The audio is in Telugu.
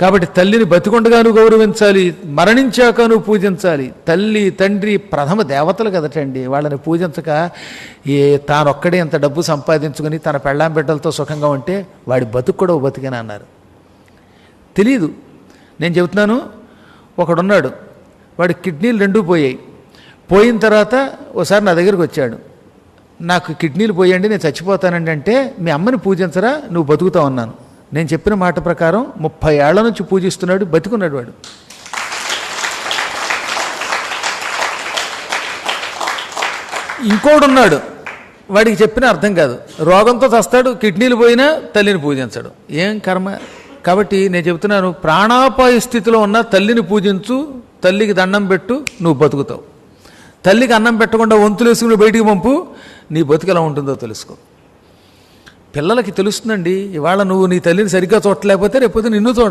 కాబట్టి తల్లిని బతికొండగాను గౌరవించాలి మరణించాకను పూజించాలి. తల్లి తండ్రి ప్రథమ దేవతలు కదటండి. వాళ్ళని పూజించక ఏ తానొక్కడే ఇంత డబ్బు సంపాదించుకుని తన పెళ్ళాం బిడ్డలతో సుఖంగా ఉంటే వాడి బతుకు కూడా ఓ బతికేనా అన్నారు. తెలీదు. నేను చెబుతున్నాను ఒకడున్నాడు. వాడి కిడ్నీలు రెండూ పోయాయి. పోయిన తర్వాత ఓసారి నా దగ్గరికి వచ్చాడు. నాకు కిడ్నీలు పోయండి నేను చచ్చిపోతానండి అంటే మీ అమ్మని పూజించరా నువ్వు బతుకుతావు అన్నాను. నేను చెప్పిన మాట ప్రకారం ముప్పై ఏళ్ళ నుంచి పూజిస్తున్నాడు బతికున్నాడు వాడు. ఇంకోడున్నాడు వాడికి చెప్పిన అర్థం కాదు. రోగంతో చస్తాడు కిడ్నీలు పోయినా తల్లిని పూజించడు. ఏం కర్మ? కాబట్టి నేను చెబుతున్నాను ప్రాణాపాయ స్థితిలో ఉన్న తల్లిని పూజించు తల్లికి దండం పెట్టు నువ్వు బతుకుతావు. తల్లికి అన్నం పెట్టకుండా వంతులు వేసుకుని బయటికి పంపు నీ బతుకు ఎలా ఉంటుందో తెలుసుకో. పిల్లలకి తెలుస్తుందండి ఇవాళ నువ్వు నీ తల్లిని సరిగ్గా చూడలేకపోతే రేపొద్దు నిన్ను చూడ